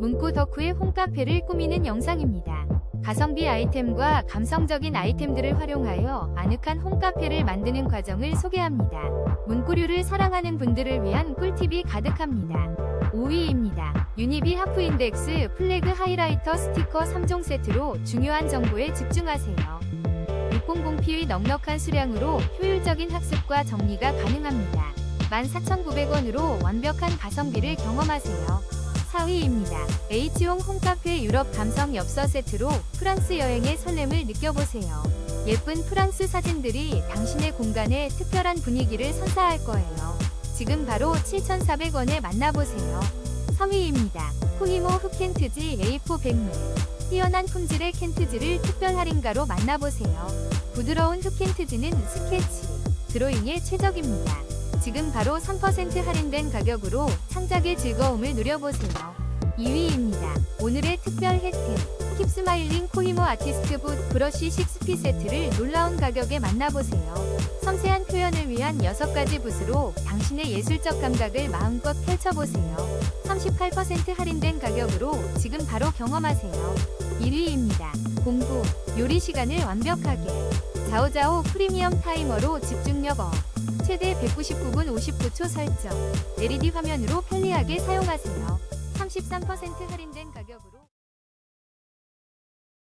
문구 덕후의 홈카페를 꾸미는 영상입니다. 가성비 아이템과 감성적인 아이템들을 활용하여 아늑한 홈카페를 만드는 과정을 소개합니다. 문구류를 사랑하는 분들을 위한 꿀팁이 가득합니다. 5위입니다. 유니비 하프 인덱스 플래그 하이라이터 스티커 3종 세트로 중요한 정보에 집중하세요. 600p의 넉넉한 수량으로 효율적인 학습과 정리가 가능합니다. 14,900원으로 완벽한 가성비를 경험하세요. 4위입니다. H용 홈카페 유럽 감성 엽서 세트로 프랑스 여행의 설렘을 느껴보세요. 예쁜 프랑스 사진들이 당신의 공간에 특별한 분위기를 선사할 거예요. 지금 바로 7,400원에 만나보세요. 3위입니다. 코히모 흑켄트지 A4 백물. 뛰어난 품질의 켄트지를 특별 할인가로 만나보세요. 부드러운 흑켄트지는 스케치, 드로잉에 최적입니다. 지금 바로 3% 할인된 가격으로 창작의 즐거움을 누려보세요. 2위입니다. 오늘의 특별 혜택. 킵스마일링 코히모 아티스트 붓 브러쉬 6피 세트를 놀라운 가격에 만나보세요. 섬세한 표현을 위한 6가지 붓으로 당신의 예술적 감각을 마음껏 펼쳐보세요. 38% 할인된 가격으로 지금 바로 경험하세요. 1위입니다. 공부, 요리 시간을 완벽하게. 자오자오 프리미엄 타이머로 집중력 업. 최대 199분 59초 설정. LED 화면으로 편리하게 사용하세요. 33% 할인된 가격으로